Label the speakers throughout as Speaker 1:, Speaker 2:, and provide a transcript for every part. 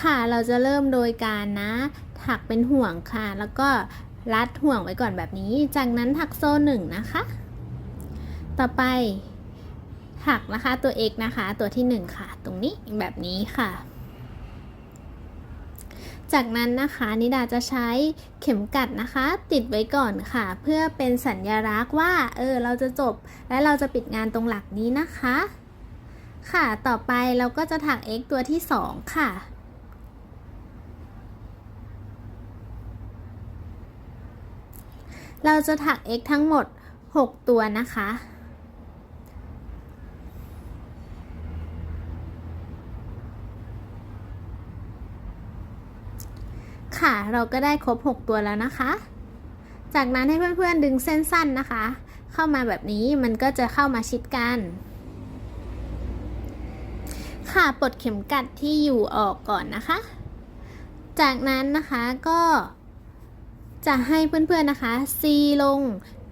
Speaker 1: ค่ะเราจะเริ่มโดยการนะ ถักเป็นห่วงค่ะ แล้วก็รัดห่วงไว้ก่อนแบบนี้ จากนั้นถักโซ่หนึ่งนะคะ ต่อไปถักนะคะตัว x นะคะ ตัวที่หนึ่งค่ะ ตรงนี้แบบนี้ค่ะ จากนั้นนะคะนิดาจะใช้เข็มกัดนะคะ ติดไว้ก่อนค่ะ เพื่อเป็นสัญลักษณ์ว่าเออเราจะจบและเราจะปิดงานตรงหลักนี้นะคะ ค่ะต่อไปเราก็จะถัก x ตัวที่ 2 ค่ะ เราจะถัก x ทั้งหมด 6 ตัวนะคะ ค่ะเราก็ได้ครบ 6 ตัวแล้วนะคะ จากนั้นให้เพื่อนๆดึงเส้นสั้นนะคะ เข้ามาแบบนี้มันก็จะเข้ามาชิดกันค่ะปลดเข็มกัดที่อยู่ออกก่อนนะคะ จากนั้นนะคะก็ จะให้เพื่อนๆนะคะซีลง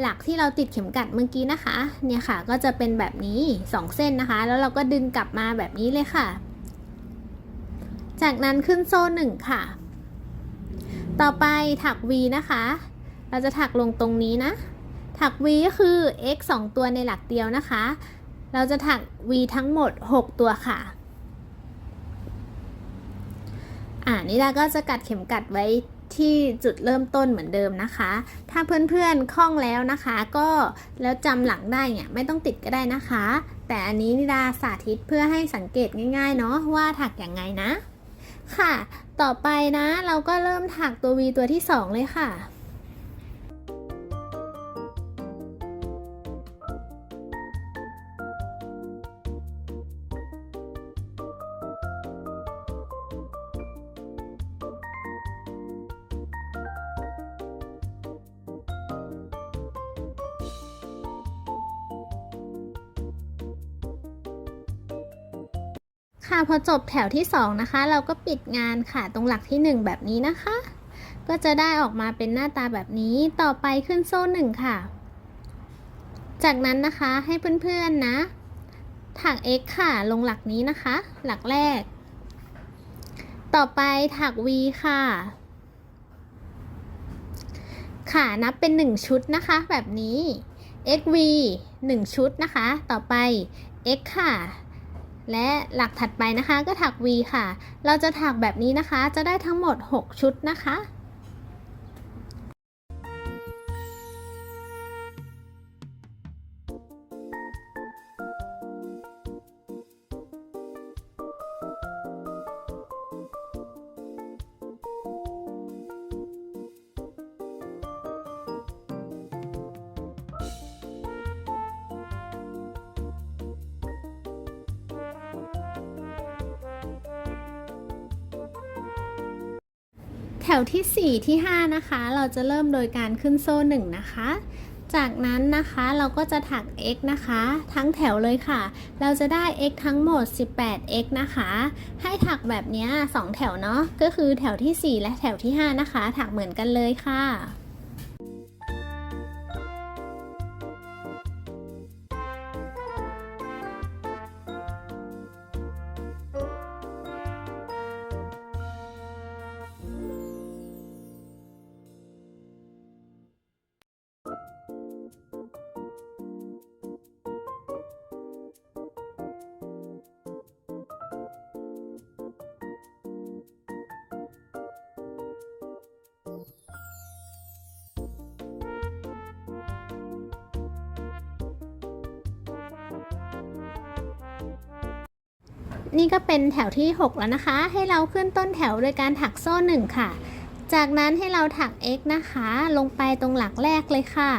Speaker 1: หลักที่เราติดเข็มกัดเมื่อกี้นะคะ เนี่ยค่ะก็จะเป็นแบบนี้ 2 เส้นนะคะ แล้วเราก็ดึงกลับมาแบบนี้เลยค่ะ จากนั้นขึ้นโซ่หนึ่งค่ะ ต่อไปถัก V นะคะ เราจะถักลงตรงนี้นะ ถัก V ก็คือ x 2 ตัวในหลักเดียวนะคะ เราจะถัก V ทั้งหมด 6 ตัวค่ะอ่านี่ดาก็จะกัดเข็มกัดไว้ ที่จุดเริ่มต้นเหมือนเดิมนะคะ ถ้าเพื่อนๆคล่องแล้วนะคะ ก็แล้วจำหลังได้เนี่ยไม่ต้องติดก็ได้นะคะ แต่อันนี้นิดาสาธิตเพื่อให้สังเกตง่าย ๆ เนาะว่าถักอย่างไงนะ ค่ะ ต่อไปนะเราก็เริ่มถักตัว V ตัวที่ 2 เลยค่ะ ค่ะพอจบแถวที่ 2 นะคะ เราก็ปิดงานค่ะตรงหลักที่ 1 แบบนี้นะคะ ก็จะได้ออกมาเป็นหน้าตาแบบนี้ต่อไปขึ้นโซ่หนึ่งค่ะ จากนั้นนะคะให้เพื่อนๆนะถัก x ค่ะ ลงหลักนี้นะคะ หลักแรก ต่อไปถัก v ค่ะ ค่ะนับเป็น 1 ชุดนะคะ แบบนี้ xv 1 ชุดนะคะ ต่อไป x ค่ะ และหลักถัดไปนะคะก็ถัก V ค่ะ เราจะถักแบบนี้นะคะ จะได้ทั้งหมด 6 ชุดนะคะ แถวที่ 4 ที่ 5 นะคะ เราจะเริ่มโดยการขึ้นโซ่ 1 นะคะ จากนั้นนะคะเราก็จะถัก x นะคะ ทั้งแถวเลยค่ะ เราจะได้ x ทั้งหมด 18x นะคะ ให้ถักแบบนี้ 2 แถวเนาะ ก็คือแถวที่ 4 และแถวที่ 5 นะคะ ถักเหมือนกันเลยค่ะ นี่ก็เป็นแถวที่ 6 แล้วนะคะ ให้เราขึ้นต้นแถวโดยการถักโซ่ 1 ค่ะ จากนั้นให้เราถัก x นะคะ ลงไปตรงหลักแรกเลยค่ะ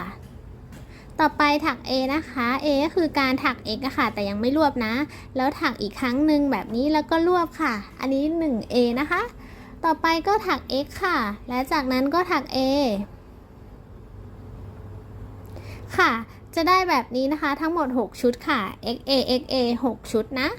Speaker 1: ต่อไปถัก a นะคะ a ก็คือการถัก x อะค่ะ แต่ยังไม่รวบนะ แล้วถักอีกครั้งหนึ่งแบบนี้แล้วก็รวบค่ะ อันนี้ 1a นะคะ ต่อไปก็ถัก x ค่ะ และจากนั้นก็ถัก a ค่ะ จะได้แบบนี้นะคะทั้งหมด 6 ชุดค่ะ x a x a 6 ชุดนะ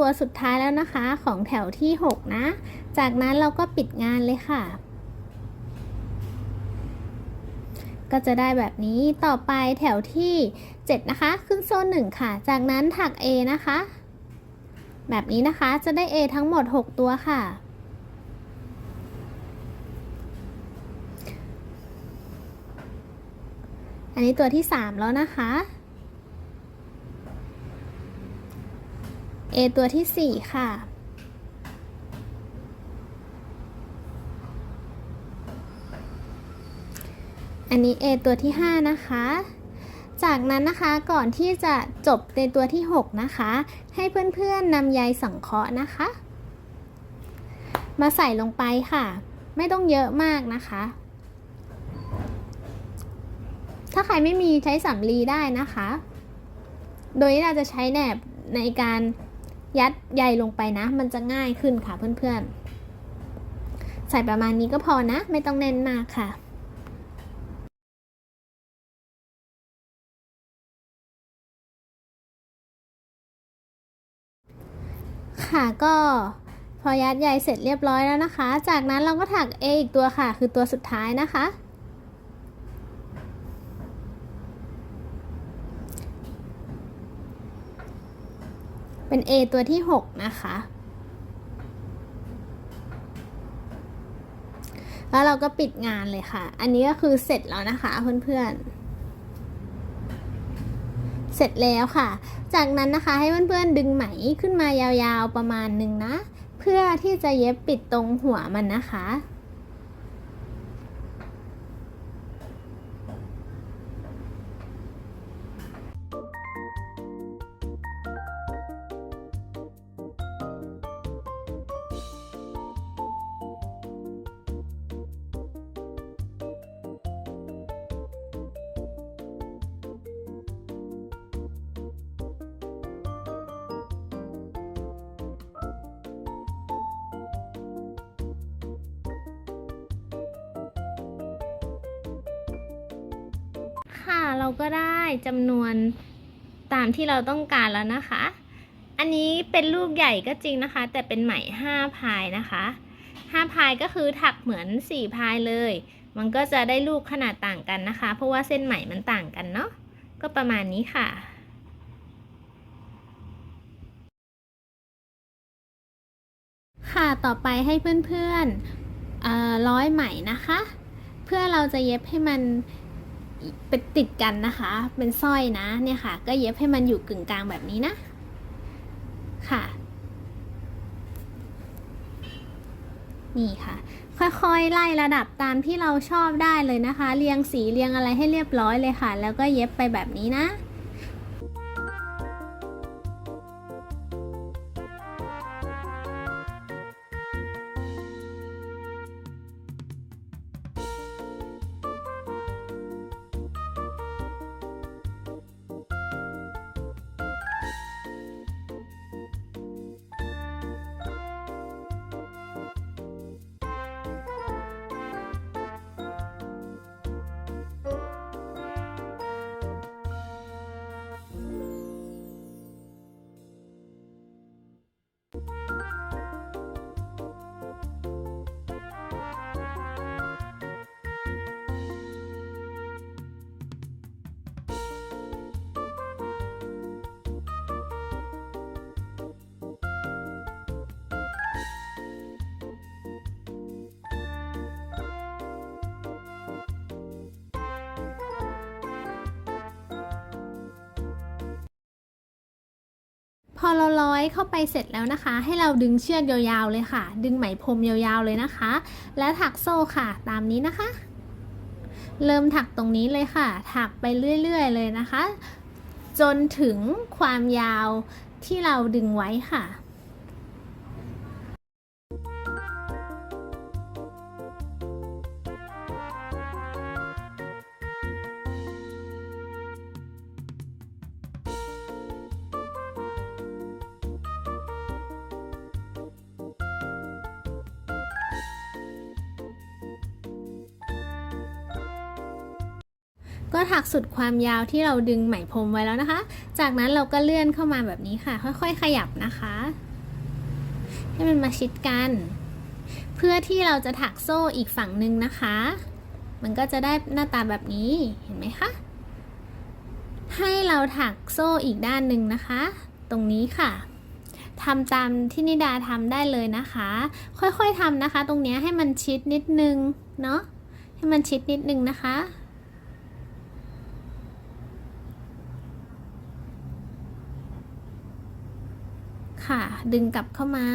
Speaker 1: ตัวสุดท้ายแล้วนะคะของแถวที่ 6 นะ จากนั้นเราก็ปิดงานเลยค่ะ ก็จะได้แบบนี้ต่อไปแถวที่ 7 นะคะ ขึ้นโซน 1 ค่ะ จากนั้นถัก A นะคะ แบบนี้นะคะจะได้ A ทั้งหมด 6 ตัวค่ะอันนี้ตัวที่ 3 แล้วนะคะ A ตัวที่ 4 ค่ะ อันนี้ A ตัวที่ 5 นะคะ จากนั้นนะคะก่อนที่จะจบในตัวที่ 6 นะคะ ให้เพื่อนๆนำใยสังเคราะห์นะคะ มาใส่ลงไปค่ะ ไม่ต้องเยอะมากนะคะ ถ้าใครไม่มีใช้สำลีได้นะคะ โดยที่เราจะใช้แหนบในการ ยัดใยลงไปนะ มันจะง่ายขึ้นค่ะเพื่อนๆ ใส่ประมาณนี้ก็พอนะ ไม่ต้องแน่นมากค่ะค่ะก็พอยัดใยเสร็จเรียบร้อยแล้วนะคะ จากนั้นเราก็ถัก A อีกตัวค่ะ คือตัวสุดท้ายนะคะ เป็น A ตัวที่ 6 นะคะ แล้วเราก็ปิดงานเลยค่ะ อันนี้ก็คือเสร็จแล้วนะคะเพื่อนๆ เสร็จแล้วค่ะ จากนั้นนะคะให้เพื่อนๆดึงไหมขึ้นมายาวๆประมาณหนึ่งนะ เพื่อที่จะเย็บปิดตรงหัวมันนะคะ ค่ะ เราก็ได้จำนวนตามที่เราต้องการแล้วนะคะ อันนี้เป็นลูกใหญ่ก็จริงนะคะ แต่เป็นไหมห้าพายนะคะห้าพายก็คือถักเหมือนสี่พายเลย มันก็จะได้ลูกขนาดต่างกันนะคะ เพราะว่าเส้นไหมมันต่างกันเนาะ ก็ประมาณนี้ค่ะค่ะ ต่อไปให้เพื่อนๆเอ่อร้อยไหมนะคะ เพื่อเราจะเย็บให้มัน เป็นติดกันนะคะ เป็นสร้อยนะเนี่ยค่ะ ก็เย็บให้มันอยู่กึ่งกลางแบบนี้นะ ค่ะ นี่ค่ะ ค่อยๆไล่ระดับตามที่เราชอบได้เลยนะคะ เรียงสีเรียงอะไรให้เรียบร้อยเลยค่ะ แล้วก็เย็บไปแบบนี้นะ พอเราร้อยเข้าไปเสร็จแล้วนะคะ ให้เราดึงเชือกยาวๆเลยค่ะ ดึงไหมพรมยาวๆเลยนะคะ แล้วถักโซ่ค่ะ ตามนี้นะคะ เริ่มถักตรงนี้เลยค่ะ ถักไปเรื่อยๆเลยนะคะ จนถึงความยาวที่เราดึงไว้ค่ะ ก็ถักสุดความยาวที่เราดึงไหมพรมไว้แล้วนะคะ จากนั้นเราก็เลื่อนเข้ามาแบบนี้ค่ะ ค่อยๆ ขยับนะคะ ให้มันมาชิดกัน เพื่อที่เราจะถักโซ่อีกฝั่งหนึ่งนะคะ มันก็จะได้หน้าตาแบบนี้เห็นไหมคะให้เราถักโซ่อีกด้านหนึ่งนะคะ ตรงนี้ค่ะทำตามที่นิดาทำได้เลยนะคะ ค่อยๆทำนะคะ ตรงเนี้ยให้มันชิดนิดนึงเนาะให้มันชิดนิดนึงนะคะ ค่ะ ดึงกลับเข้ามา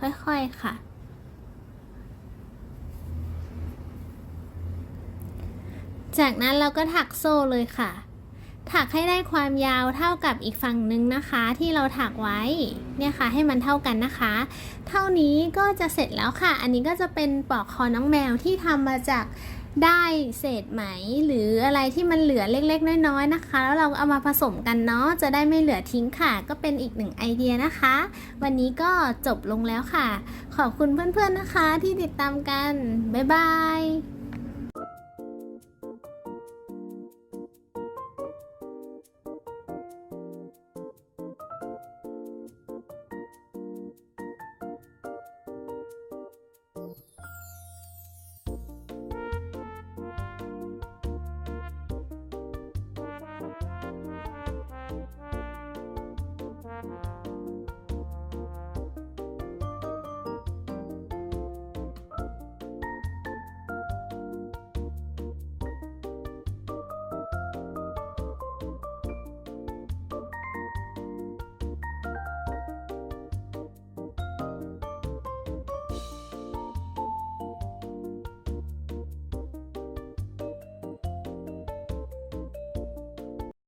Speaker 1: ค่อยๆค่ะ จากนั้นเราก็ถักโซ่เลยค่ะ ถักให้ได้ความยาวเท่ากับอีกฝั่งหนึ่งนะคะ ที่เราถักไว้ เนี่ยค่ะ ให้มันเท่ากันนะคะ เท่านี้ก็จะเสร็จแล้วค่ะ อันนี้ก็จะเป็นปลอกคอน้องแมวที่ทำมาจาก ได้เศษไหม หรืออะไรที่มันเหลือเล็กๆ น้อยๆนะคะ แล้วเราเอามาผสมกันเนาะจะได้ไม่เหลือทิ้งค่ะ ก็เป็นอีกหนึ่งไอเดียนะคะ วันนี้ก็จบลงแล้วค่ะ ขอบคุณเพื่อนๆนะคะที่ติดตามกัน บ๊ายบาย